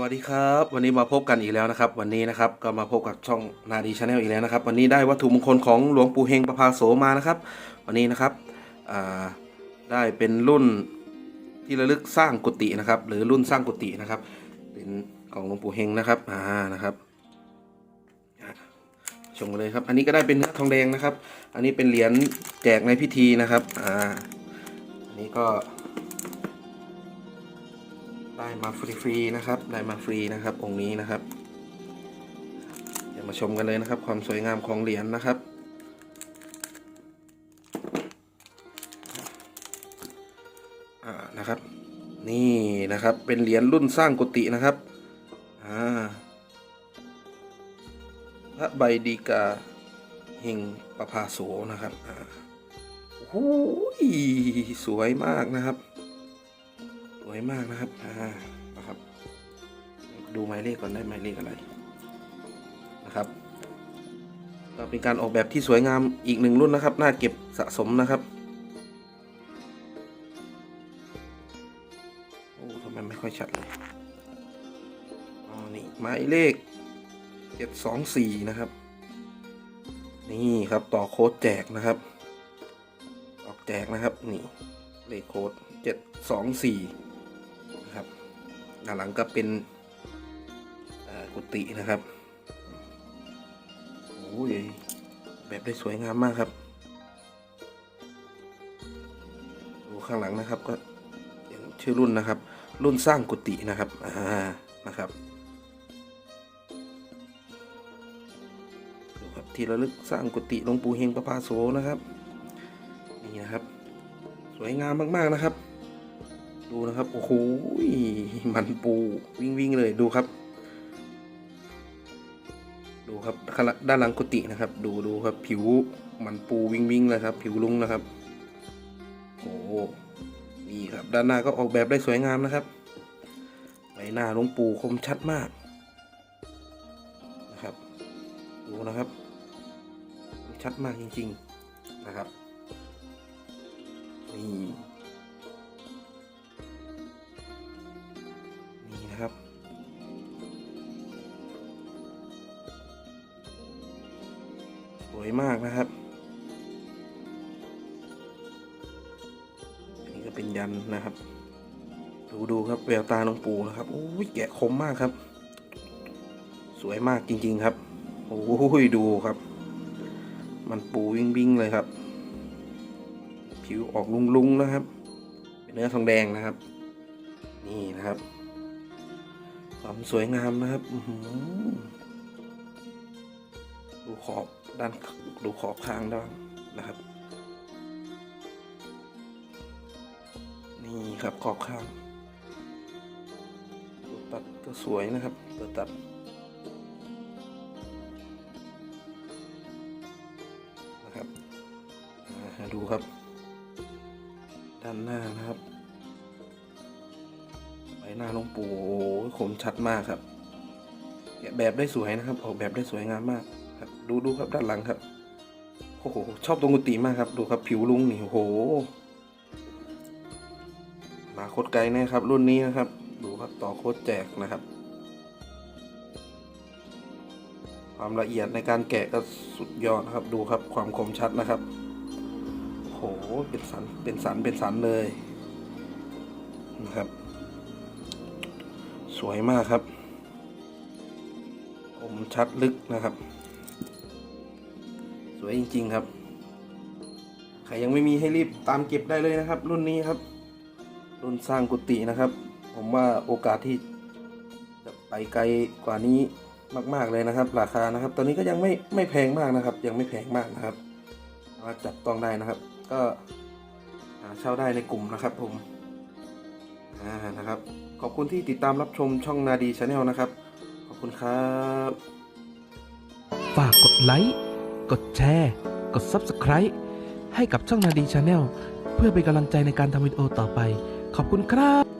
วัสดีครับ วันนี้มาพบกันอีกแล้วนะครับ วันนี้นะครับก็มาพบกับช่องนาดีชาแนลอีกแล้วนะครับ วันนี้ได้วัตถุมงคลของหลวงปู่เฮงประภาโสมานะครับ วันนี้นะครับได้เป็นรุ่นที่ระลึกสร้างกุฏินะครับ หรือรุ่นสร้างกุฏินะครับ เป็นของหลวงปู่เฮงนะครับอ่านะครับชมกันเลยครับ อันนี้ก็ได้เป็นเนื้อทองแดงนะครับ อันนี้เป็นเหรียญแจกในพิธีนะครับอ่าอันนี้ก็ ได้มาฟรีๆนะครับ ได้มาฟรีนะครับ องค์นี้นะครับ เดี๋ยวมาชมกันเลยนะครับ ความสวยงามของเหรียญนะครับ อ่า นะครับ นี่นะครับ เป็นเหรียญรุ่นสร้างกุฏินะครับ อ่า พระใบดีกาเฮงประภาโสนะครับ อ่าโอ้โหสวยมากนะครับ วยมากนะครับ อ่า นะครับ ดูหมายเลขก่อนได้หมายเลขอะไร นะครับ ก็เป็นการออกแบบที่สวยงามอีกหนึ่งรุ่นนะครับ น่าเก็บสะสมนะครับ โอ้ทำไมไม่ค่อยชัดเลยอ๋อนี่หมายเลขเจ็ดสองสี่นะครับ นี่ครับต่อโค้ดแจกนะครับ ออกแจกนะครับ นี่เลขโค้ดเจ็ดสองสี่ ด้านหลังก็เป็นกุฏินะครับโอ้ยแบบได้สวยงามมากครับดูข้างหลังนะครับก็ย่างชื่อรุ่นนะครับ รุ่นสร้างกุฏินะครับอ่านะครับดูครับที่ระลึกสร้างกุฏิหลวงปู่เฮงประภาโสนะครับนี่นะครับ สวยงามมากๆนะครับ ดูนะครับ โอ้โหมันปูวิ่งวิ่งเลยดูครับ ดูครับด้านหลังกุฏินะครับ ดูดูครับ ผิวมันปูวิ่งวิ่งเลยครับ ผิวลุงนะครับโอ้นี่ครับ ด้านหน้าก็ออกแบบได้สวยงามนะครับใบหน้าลวงปูคมชัดมากนะครับ ดูนะครับ ชัดมากจริง ๆนะครับนี่ นะครับ สวยมากนะครับนี่ก็เป็นยันนะครับ ดูดูครับแววตาหลวงปู่นะครับโอ้ยแกะคมมากครับ สวยมากจริง ๆครับโอ้ยดูครับ มันปูวิ่งวิ่งๆเลยครับ ผิวออกลุงๆนะครับ เป็นเนื้อทองแดงนะครับ นี่นะครับ ความสวยงามนะครับหือดูขอบด้านดูขอบข้างด้านนะครับ นี่ครับขอบข้างตัวตัดก็สวยนะครับตัวตัดนะครับอ่าดูครับ ด้านหน้านะครับ หน้าหลวงปู่คมชัดมากครับแกะแบบได้สวยนะครับ ออกแบบได้สวยงามมากครับ ดูดูครับด้านหลังครับโอ้โหชอบตรงกุฏิมากครับ ดูครับผิวลุงนี่โอ้โหมาโคตรไกลแน่ครับ รุ่นนี้นะครับ ดูครับต่อโคตรแจกนะครับ ความละเอียดในการแกะก็สุดยอดนะครับ ดูครับความคมชัดนะครับโหเป็นสันเป็นสันเป็นสันเลยนะครับ สวยมากครับคมชัดลึกนะครับ สวยจริง ๆ ครับ ใครยังไม่มีให้รีบตามเก็บได้เลยนะครับ รุ่นนี้ครับ รุ่นสร้างกุฏินะครับ ผมว่าโอกาสที่จะไปไกลกว่านี้มาก ๆ เลยนะครับ ราคานะครับ ตอนนี้ก็ยังไม่ไม่แพงมากนะครับ ยังไม่แพงมากนะครับสามารถจับต้องได้นะครับ ก็หาเช่าได้ในกลุ่มนะครับผมอ่านะครับ ขอบคุณที่ติดตามรับชมช่องนาดีชาแนลนะครับ ขอบคุณครับ ฝากกดไลค์ กดแชร์ กด Subscribe ให้กับช่องนาดีชาแนลเพื่อเป็นกำลังใจในการทำวิดีโอต่อไป ขอบคุณครับ